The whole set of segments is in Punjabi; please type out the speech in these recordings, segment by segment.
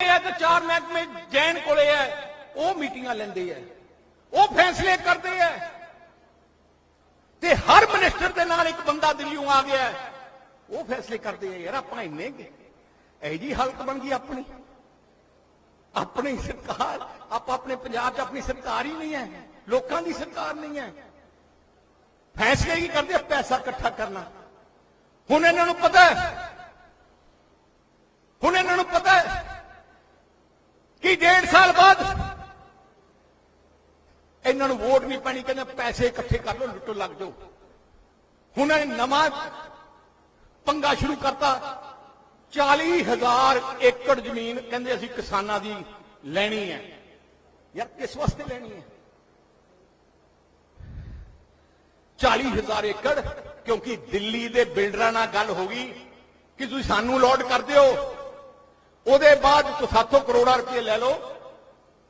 ਹੈ ਤੇ ਚਾਰ ਮਹਿਕਮੇ ਜੈਨ ਕੋਲੇ ਹੈ ਉਹ ਮੀਟਿੰਗਾਂ ਲੈਂਦੇ ਹੈ ਉਹ ਫੈਸਲੇ ਕਰਦੇ ਹੈ ਤੇ ਹਰ ਮਿਨਿਸਟਰ ਦੇ ਨਾਲ ਇੱਕ ਬੰਦਾ ਦਿੱਲੀੋਂ ਆ ਗਿਆ ਉਹ ਫੈਸਲੇ ਕਰਦੇ ਆ ਯਾਰ ਆਪਾਂ ਇੰਨੇ ਕਿ ਇਹ ਜੀ ਹਾਲਤ ਬਣ ਗਈ ਆਪਣੀ। ਆਪਣੀ ਸਰਕਾਰ, ਆਪਾਂ ਆਪਣੇ ਪੰਜਾਬ 'ਚ ਆਪਣੀ ਸਰਕਾਰ ਹੀ ਨਹੀਂ ਹੈ ਲੋਕਾਂ ਦੀ ਸਰਕਾਰ ਨਹੀਂ ਹੈ ਫੈਸਲੇ ਕੀ ਕਰਦੇ ਆ, ਪੈਸਾ ਇਕੱਠਾ ਕਰਨਾ। ਹੁਣ ਇਹਨਾਂ ਨੂੰ ਪਤਾ ਹੁਣ ਇਹਨਾਂ ਨੂੰ ਪਤਾ ਹੈ ਕਿ ਡੇਢ ਸਾਲ ਬਾਅਦ ਇਹਨਾਂ ਨੂੰ ਵੋਟ ਪੈਣੀ ਕਹਿੰਦੇ ਪੈਸੇ ਇਕੱਠੇ ਕਰ ਲਓ, ਲੁੱਟੋ ਲੱਗ ਜਾਓ। ਹੁਣ ਇਹ ਨਵਾਂ ਪੰਗਾ ਸ਼ੁਰੂ ਕਰਤਾ। 40000 ਏਕੜ ਜ਼ਮੀਨ ਕਹਿੰਦੇ ਅਸੀਂ ਕਿਸਾਨਾਂ ਦੀ ਲੈਣੀ ਹੈ। ਯਾਰ ਕਿਸ ਵਾਸਤੇ ਲੈਣੀ ਹੈ? 40000 ਏਕੜ, ਕਿਉਂਕਿ ਦਿੱਲੀ ਦੇ ਬਿਲਡਰਾਂ ਨਾਲ ਗੱਲ ਹੋ ਗਈ ਕਿ ਤੁਸੀਂ ਸਾਨੂੰ ਲੋਡ ਕਰ ਦਿਓ। ਉਹਦੇ ਬਾਅਦ ਤੁਸੀਂ 700 ਕਰੋੜਾਂ ਰੁਪਏ ਲੈ ਲਓ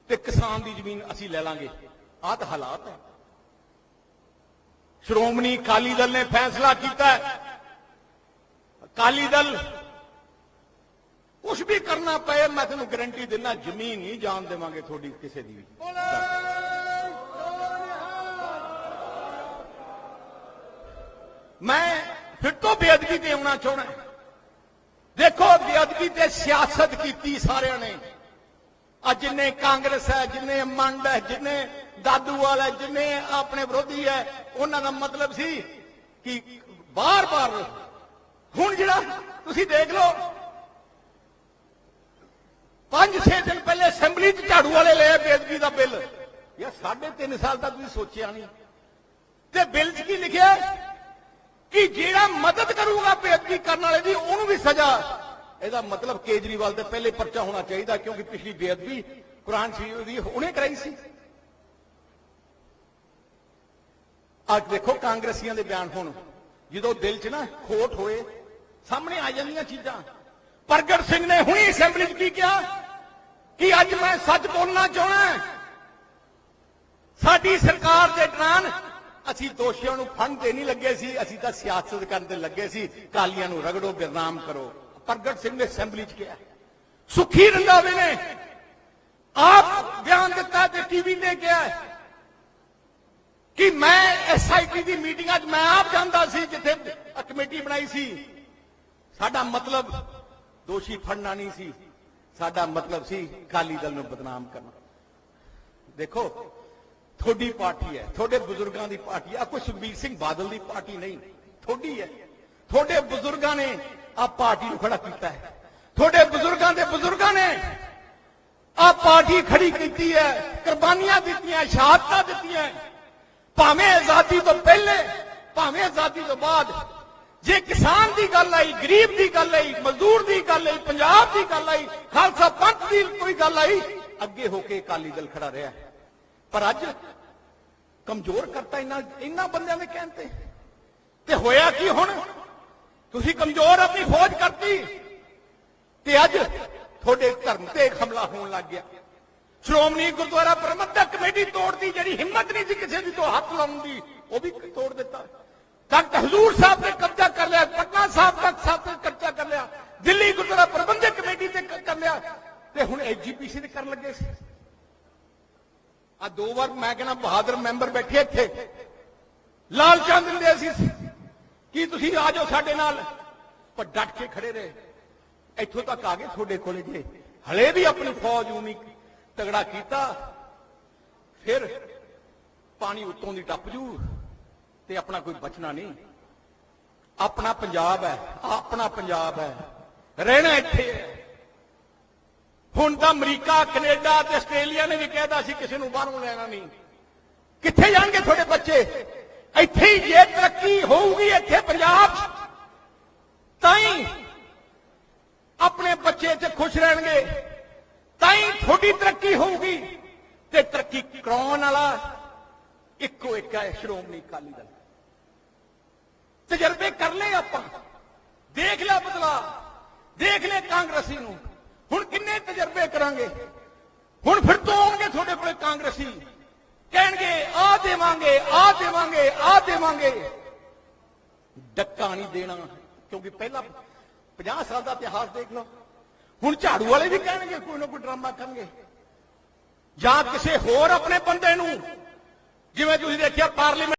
ਤੇ ਕਿਸਾਨ ਦੀ ਜ਼ਮੀਨ ਅਸੀਂ ਲੈ ਲਾਂਗੇ। ਆਹ ਤਾਂ ਹਾਲਾਤ ਹੈ ਸ਼੍ਰੋਮਣੀ ਅਕਾਲੀ ਦਲ ਨੇ ਫੈਸਲਾ ਕੀਤਾ ਹੈ। ਅਕਾਲੀ ਦਲ ਕੁਝ ਵੀ ਕਰਨਾ ਪਏ ਮੈਂ ਤੁਹਾਨੂੰ ਗਾਰੰਟੀ ਦਿੰਦਾ ਜ਼ਮੀਨ ਨਹੀਂ ਜਾਣ ਦੇਵਾਂਗੇ ਤੁਹਾਡੀ ਕਿਸੇ ਦੀ ਵੀ। ਮੈਂ ਫਿਰ ਤੋਂ ਬੇਅਦਬੀ ਤੇ ਆਉਣਾ ਚਾਹਣਾ ਦੇਖੋ ਬੇਅਦਬੀ ਤੇ ਸਿਆਸਤ ਕੀਤੀ ਸਾਰਿਆਂ ਨੇ। ਆ ਜਿੰਨੇ ਕਾਂਗਰਸ ਹੈ ਜਿੰਨੇ ਮੰਡ ਹੈ ਜਿੰਨੇ ਦਾਦੂ ਵਾਲਾ ਜਿੰਨੇ ਆਪਣੇ ਵਿਰੋਧੀ ਹੈ ਉਹਨਾਂ ਦਾ ਮਤਲਬ ਸੀ ਕਿ ਬਾਰ-ਬਾਰ ਹੁਣ ਜਿਹੜਾ ਤੁਸੀਂ ਦੇਖ ਲਓ, ਪੰਜ ਛੇ ਦਿਨ ਪਹਿਲੇ ਅਸੈਂਬਲੀ 'ਚ ਝਾੜੂ ਵਾਲੇ ਲਏ ਬੇਦਬੀ ਦਾ ਬਿੱਲ। ਯਾਰ ਸਾਢੇ ਤਿੰਨ ਸਾਲ ਤੱਕ ਤੁਸੀਂ ਸੋਚਿਆ ਨਹੀਂ। ਤੇ ਬਿੱਲ 'ਚ ਕੀ ਲਿਖਿਆ ਕਿ ਜਿਹੜਾ ਮਦਦ ਕਰੂਗਾ ਬੇਅਦਬੀ ਕਰਨ ਵਾਲੇ ਦੀ, ਉਹਨੂੰ ਵੀ ਸਜ਼ਾ। ਇਹਦਾ ਮਤਲਬ ਕੇਜਰੀਵਾਲ ਦੇ ਪਹਿਲੇ ਪਰਚਾ ਹੋਣਾ ਚਾਹੀਦਾ, ਕਿਉਂਕਿ ਪਿਛਲੀ ਬੇਅਦਬੀ ਕੁਰਾਨ ਸ਼ਰੀਫ ਦੀ ਉਹਨੇ ਕਰਾਈ ਸੀ। ਅੱਜ ਦੇਖੋ ਕਾਂਗਰਸੀਆਂ ਦੇ ਬਿਆਨ ਹੁਣ। ਜਦੋਂ ਦਿਲ 'ਚ ਨਾ ਖੋਟ ਹੋਏ, ਸਾਹਮਣੇ ਆ ਜਾਂਦੀਆਂ ਚੀਜ਼ਾਂ। ਪ੍ਰਗਟ ਸਿੰਘ ਨੇ ਹੁਣੀ ਅਸੈਂਬਲੀ 'ਚ ਕੀ ਕਿਹਾ? ਕਿ ਅੱਜ ਮੈਂ ਸੱਚ ਬੋਲਣਾ ਚਾਹਣਾ ਸਾਡੀ ਸਰਕਾਰ ਦੇ ਦੌਰਾਨ ਅਸੀਂ ਦੋਸ਼ੀਆਂ ਨੂੰ ਫੰਡ ਦੇ ਨਹੀਂ ਲੱਗੇ ਸੀ, ਅਸੀਂ ਤਾਂ ਸਿਆਸਤ ਕਰਨ ਤੇ ਲੱਗੇ ਸੀ। ਕਾਲੀਆਂ ਨੂੰ ਰਗੜੋ ਬਦਨਾਮ ਕਰੋ। ਪ੍ਰਗਟ ਸਿੰਘ ਨੇ ਅਸੈਂਬਲੀ 'ਚ ਕਿਹਾ। ਸੁਖੀ ਰੰਧਾਵੇ ਨੇ ਆਪ ਬਿਆਨ ਦਿੱਤਾ ਤੇ ਟੀਵੀ ਤੇ ਕਿਹਾ ਕਿ ਮੈਂ ਐਸਆਈਟੀ ਦੀ ਮੀਟਿੰਗਾਂ 'ਚ ਮੈਂ ਆਪ ਜਾਂਦਾ ਸੀ, ਜਿੱਥੇ ਕਮੇਟੀ ਬਣਾਈ ਸੀ। ਸਾਡਾ ਮਤਲਬ ਦੋਸ਼ੀ ਫੜਨਾ ਨਹੀਂ ਸੀ। ਸਾਡਾ ਮਤਲਬ ਸੀ ਕਾਲੀ ਦਲ ਨੂੰ ਬਦਨਾਮ ਕਰਨਾ। ਦੇਖੋ, ਤੁਹਾਡੀ ਪਾਰਟੀ ਹੈ, ਤੁਹਾਡੇ ਬਜ਼ੁਰਗਾਂ ਦੀ ਪਾਰਟੀ ਆ ਕੋਈ ਸੁਖਬੀਰ ਸਿੰਘ ਬਾਦਲ ਦੀ ਪਾਰਟੀ ਨਹੀਂ, ਤੁਹਾਡੀ ਹੈ। ਤੁਹਾਡੇ ਬਜ਼ੁਰਗਾਂ ਨੇ ਆ ਪਾਰਟੀ ਨੂੰ ਖੜਾ ਕੀਤਾ ਹੈ। ਤੁਹਾਡੇ ਬਜ਼ੁਰਗਾਂ ਦੇ ਬਜ਼ੁਰਗਾਂ ਨੇ ਆ ਪਾਰਟੀ ਖੜੀ ਕੀਤੀ ਹੈ। ਕੁਰਬਾਨੀਆਂ ਦਿੱਤੀਆਂ, ਸ਼ਹਾਦਤਾਂ ਦਿੱਤੀਆਂ। ਭਾਵੇਂ ਆਜ਼ਾਦੀ ਤੋਂ ਪਹਿਲੇ, ਭਾਵੇਂ ਆਜ਼ਾਦੀ ਤੋਂ ਬਾਅਦ, ਜੇ ਕਿਸਾਨ ਦੀ ਗੱਲ ਆਈ, ਗਰੀਬ ਦੀ ਗੱਲ ਆਈ, ਮਜ਼ਦੂਰ ਦੀ ਗੱਲ ਆਈ, ਪੰਜਾਬ ਦੀ ਗੱਲ ਆਈ, ਖਾਲਸਾ ਪੰਥ ਦੀ ਕੋਈ ਗੱਲ ਆਈ, ਅੱਗੇ ਹੋ ਕੇ ਅਕਾਲੀ ਦਲ ਖੜਾ ਰਿਹਾ। ਪਰ ਅੱਜ ਕਮਜ਼ੋਰ ਕਰਤਾ ਇਹਨਾਂ ਇਹਨਾਂ ਬੰਦਿਆਂ ਦੇ ਕਹਿਣ ਤੇ। ਤੇ ਹੋਇਆ ਕੀ ਹੁਣ? ਤੁਸੀਂ ਕਮਜ਼ੋਰ ਆਪਣੀ ਫੌਜ ਕਰਤੀ, ਤੇ ਅੱਜ ਤੁਹਾਡੇ ਧਰਮ ਤੇ ਹਮਲਾ ਹੋਣ ਲੱਗ ਗਿਆ। ਸ਼੍ਰੋਮਣੀ ਗੁਰਦੁਆਰਾ ਪ੍ਰਬੰਧਕ ਕਮੇਟੀ ਤੋੜਦੀ ਜਿਹੜੀ ਹਿੰਮਤ ਨਹੀਂ ਸੀ ਕਿਸੇ ਦੀ, ਤੋਂ ਹੱਥ ਲਾਉਣ ਦੀ, ਉਹ ਵੀ ਤੋੜ ਦਿੱਤਾ। ਤਖਤ ਹਜ਼ੂਰ ਸਾਹਿਬ ਤੇ ਕਬਜ਼ਾ ਕਰ ਲਿਆ, ਪਟਨਾ ਸਾਹਿਬ ਤੱਕ ਸਾਹਿਬ ਤੇ ਕਬਜ਼ਾ ਕਰ ਲਿਆ, ਦਿੱਲੀ ਗੁਰਦੁਆਰਾ ਪ੍ਰਬੰਧਕ ਕਮੇਟੀ ਤੇ ਕ- ਕਰ ਲਿਆ, ਤੇ ਹੁਣ ਐਜੀਪੀਸੀ ਤੇ ਕਰਨ ਲੱਗੇ ਸੀ। ਆ ਦੋ ਵਾਰ ਮੈਂ ਕਹਿੰਦਾ, ਬਹਾਦਰ ਮੈਂਬਰ ਬੈਠੇ ਇੱਥੇ। ਲਾਲ ਚੰਦ ਦਿੰਦੇ ਸੀ। ਕੀ ਤੁਸੀਂ ਆ ਜਾਓ ਸਾਡੇ ਨਾਲ? ਪਰ ਡਟ ਕੇ ਖੜੇ ਰਹੇ। ਇੱਥੋਂ ਤੱਕ ਆ ਗਏ ਤੁਹਾਡੇ ਕੋਲੇ ਜੇ ਹਲੇ ਵੀ ਆਪਣੀ ਫੌਜ ਉਨੀ ਤਗੜਾ ਕੀਤਾ, ਫਿਰ ਪਾਣੀ ਉੱਤੋਂ ਦੀ ਟੱਪ ਜੂ ਤੇ ਆਪਣਾ ਕੋਈ ਬਚਣਾ ਨਹੀਂ। ਆਪਣਾ ਪੰਜਾਬ ਹੈ, ਆਪਣਾ ਪੰਜਾਬ ਹੈ, ਰਹਿਣਾ ਇੱਥੇ ਹੈ। ਹੁਣ ਤਾਂ ਅਮਰੀਕਾ, ਕੈਨੇਡਾ ਤੇ ਆਸਟ੍ਰੇਲੀਆ ਨੇ ਵੀ ਕਹਿਦਾ ਸੀ ਕਿਸੇ ਨੂੰ ਬਾਹਰੋਂ ਲੈਣਾ ਨਹੀਂ। ਕਿੱਥੇ ਜਾਣਗੇ ਤੁਹਾਡੇ ਬੱਚੇ? ਇੱਥੇ ਹੀ ਜੇ ਤਰੱਕੀ ਹੋਊਗੀ, ਇੱਥੇ ਪੰਜਾਬ। ਤਾਂ ਹੀ ਆਪਣੇ ਬੱਚੇ ਇੱਥੇ ਖੁਸ਼ ਰਹਿਣਗੇ। ਤਾਂ ਹੀ ਤੁਹਾਡੀ ਤਰੱਕੀ ਹੋਊਗੀ। ਤੇ ਤਰੱਕੀ ਕਰਾਉਣ ਵਾਲਾ ਇੱਕੋ ਇੱਕ ਹੈ ਸ਼੍ਰੋਮਣੀ ਅਕਾਲੀ ਦਲ। ਤਜਰਬੇ ਕਰ ਲਏ ਆਪਾਂ। ਦੇਖ ਲਿਆ ਬਦਲਾ ਦੇਖ ਲਿਆ ਕਾਂਗਰਸੀ ਨੂੰ। ਹੁਣ ਕਿੰਨੇ ਤਜਰਬੇ ਕਰਾਂਗੇ? ਹੁਣ ਫਿਰ ਤੋਂ ਆਉਣਗੇ ਤੁਹਾਡੇ ਕੋਲੇ ਕਾਂਗਰਸੀ। ਕਹਿਣਗੇ ਆ ਦੇਵਾਂਗੇ ਆ ਦੇਵਾਂਗੇ ਆ ਦੇਵਾਂਗੇ। ਡੱਕਾ ਨਹੀਂ ਦੇਣਾ। ਕਿਉਂਕਿ ਪਹਿਲਾਂ 50 ਸਾਲ ਦਾ ਇਤਿਹਾਸ ਦੇਖ ਲਓ। ਹੁਣ ਝਾੜੂ ਵਾਲੇ ਵੀ ਕਹਿਣਗੇ, ਕੋਈ ਨਾ ਕੋਈ ਡਰਾਮਾ ਕਰਨਗੇ। ਜਾਂ ਕਿਸੇ ਹੋਰ ਆਪਣੇ ਬੰਦੇ ਨੂੰ, ਜਿਵੇਂ ਤੁਸੀਂ ਦੇਖਿਆ, ਪਾਰਲੀਮੈਂਟ